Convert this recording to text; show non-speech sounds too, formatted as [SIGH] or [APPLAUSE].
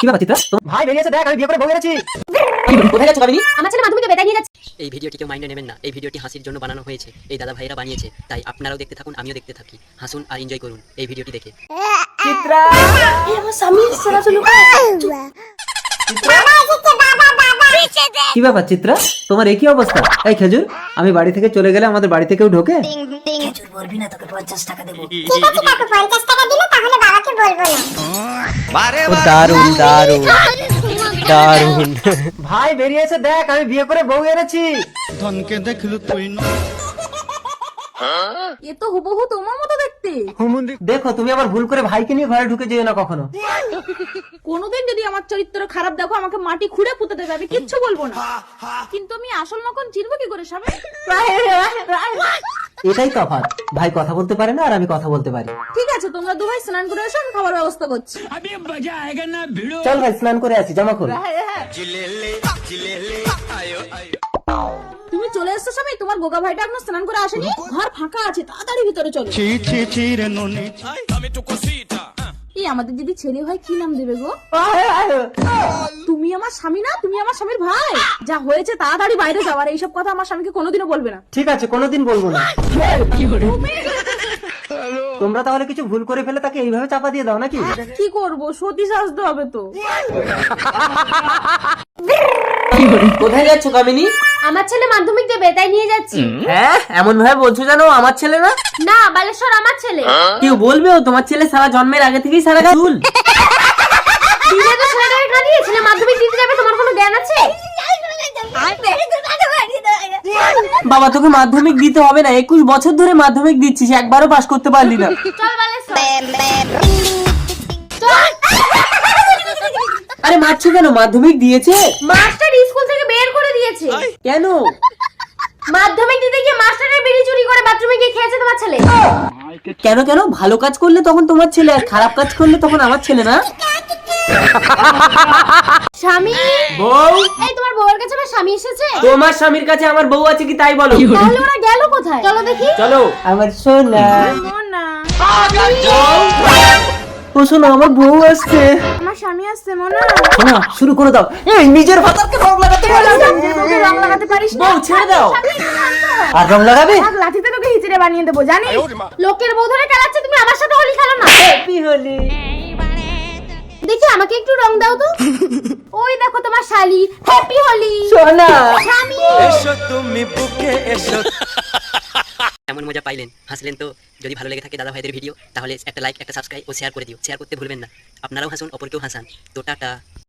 কি ব্যাপার চিত্রা? তোমার ভাই বেরিয়েছে দেখ আমি বিয়ে করে বউ এনেছি। কোথায় যাচ্ছ কামিনী আমার ছেলে মাধ্যমিকে বেতায় নিয়ে যাচ্ছে। এই ভিডিওটি কেউ মাইন্ডে নেবেন না। এই ভিডিওটি হাসির জন্য বানানো হয়েছে। এই দাদা ভাইরা বানিয়েছে। তাই আপনারাও দেখতে থাকুন আমিও দেখতে থাকি। হাসুন আর এনজয় করুন এই ভিডিওটি দেখে। চিত্রা! কি ব্যাপার চিত্রা? তোমার একই অবস্থা? এই খেজুর আমি বাড়ি থেকে চলে গেলে আমাদের বাড়িতে কেউ ঢোকে? ও দারুণ দারুণ দারুণ ভাই বেরিয়েছে দেখ আমি বিয়ে করে বউ এনেছি। ধনকে দেখলু তুই এ তো হুবহু তোমার মতো দেখতে। দেখো তুমি আবার ভুল করে ভাইকে নিয়ে ঘরে ঢুকে যেও না কখনো। কোনোদিন যদি আমার চরিত্র খারাপ দেখো আমাকে মাটি খুঁড়ে পুঁতে দেবে আমি কিচ্ছু বলব না। কিন্তু আমি আসল মকন চিনবো কি করে স্বামী? এটাই তফাৎ। ভাই কথা বলতে পারে না আর আমি কথা বলতে পারি। ঠিক আছে তোমরা দুবাই স্নান করে এসো আমি খাবার ব্যবস্থা করছি। চল ভাই স্নান করে আসি জামা খোল। তুমি চলে এসছো স্বামী তোমার গোগা ভাইটা এখনও স্নান করে আসেনি? ঘর ফাঁকা আছে তাড়াতাড়ি ভিতরে চলো। ছি ছি ছি রে ননি। এই আমাদের যদি ছেলে হয় কি নাম দেবে গো? তুমি আমার স্বামী না তুমি আমার স্বামীর ভাই। যা হয়েছে তাড়াতাড়ি বাইরে যাওয়ার এইসব কথা আমার স্বামীকে কোনোদিনও বলবে না। ঠিক আছে কোনোদিন বলব না। তোমরা তাহলে কিছু ভুল করে ফেলে তাকে এইভাবে চাপা দিয়ে দাও নাকি? কি করব? সতী সাজতে হবে তো। [LAUGHS] কোথায় যাচ্ছ কামিনী? আমার ছেলে মাধ্যমিক দেবে তাই নিয়ে যাচ্ছি। হ্যাঁ এমন ভাবে বলছো জানো আমার ছেলে না? না বালেশ্বর আমার ছেলে। কেউ বলবে ও তোমার ছেলে সারা জন্মের আগে থেকেই সারা গাছ চুল? তো ছেলে মাধ্যমিক দিতে যাবে তোমার কোনো জ্ঞান আছে? বাবা তোকে মাধ্যমিক দিতে হবে না একুশ বছর ধরে মাধ্যমিক দিচ্ছিস একবারও পাশ করতে পারলি না। আরে মারছো কেন? মাধ্যমিক দিয়েছে? মাস্টার দিয়েছে কেন? মাধ্যমিক দিতে গিয়ে মাস্টারের বিড়ি চুরি করে বাথরুমে গিয়ে খেয়েছে তোমার ছেলে? কেন কেন? ভালো কাজ করলে তখন তোমার ছেলে আর খারাপ কাজ করলে তখন আমার ছেলে না? স্বামী? বউ? এই তোমার বউয়ের কাছে আমার স্বামী এসেছে? তোমার স্বামীর কাছে আমার বউ আছে কি তাই বলো? তাহলে ওরা গেল কোথায়? চলো দেখি। চলো। আমার সোনা। না ও শোনো আমার বউ আসছে আমার স্বামী আসছে মনে। শোনা শুরু করে দাও। এই নিজের ভাতারকে রং লাগাতে পারো রং লাগাতে পারিস না। বউ ছেড়ে দাও। আর রং লাগাবে? লাঠিতে তোকে হিচড়ে বানিয়ে দেবো জানিস? লোকের বউ ধরে খেলাচ্ছে তুমি আমার সাথে হোলি খেলো না। হ্যাপি হোলি? দেখি আমাকে একটু রং দাও তো। ওই দেখো তোমার শালি হ্যাপি হোলি। সোনা স্বামী। এমন মজা পাইলেন, হাসলেন তো, যদি ভালো লেগে থাকে দাদা ভাইদের ভিডিও তাহলে একটা লাইক একটা সাবস্ক্রাইব ও শেয়ার করে দিও। শেয়ার করতে ভুলবেন না। আপনারাও হাসুন, অপরকেও হাসান। তো টাটা।